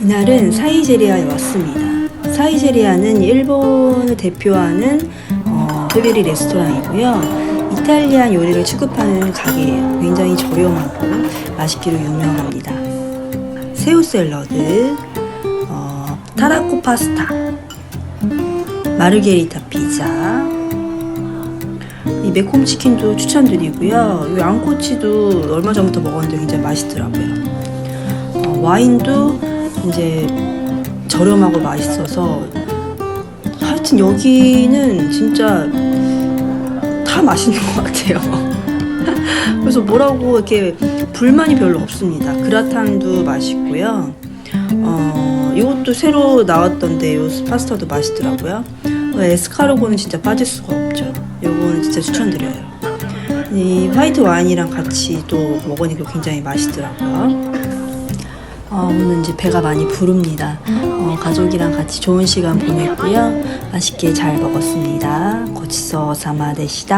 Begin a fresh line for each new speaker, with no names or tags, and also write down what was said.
이날은 사이제리아에 왔습니다. 사이제리아는 일본을 대표하는 어, 베베리 레스토랑이고요. 이탈리안 요리를 취급하는 가게예요. 굉장히 저렴하고 맛있기로 유명합니다. 새우 샐러드, 어, 타라코 파스타, 마르게리타 피자, 이 매콤 치킨도 추천드리고요. 이 양꼬치도 얼마 전부터 먹었는데 굉장히 맛있더라고요. 어, 와인도 이제 저렴하고 맛있어서 하여튼 여기는 진짜 다 맛있는 것 같아요. 그래서 뭐라고 이렇게 불만이 별로 없습니다. 그라탕도 맛있고요. 어, 이것도 새로 나왔던데 이 파스타도 맛있더라고요. 어, 에스카르고는 진짜 빠질 수가 없죠. 이거는 진짜 추천드려요. 이 화이트 와인이랑 같이 또 먹으니까 굉장히 맛있더라고요. 어, 오늘 이제 배가 많이 부릅니다. 어, 가족이랑 같이 좋은 시간 보냈고요. 맛있게 잘 먹었습니다. 고치소 사마 되시다.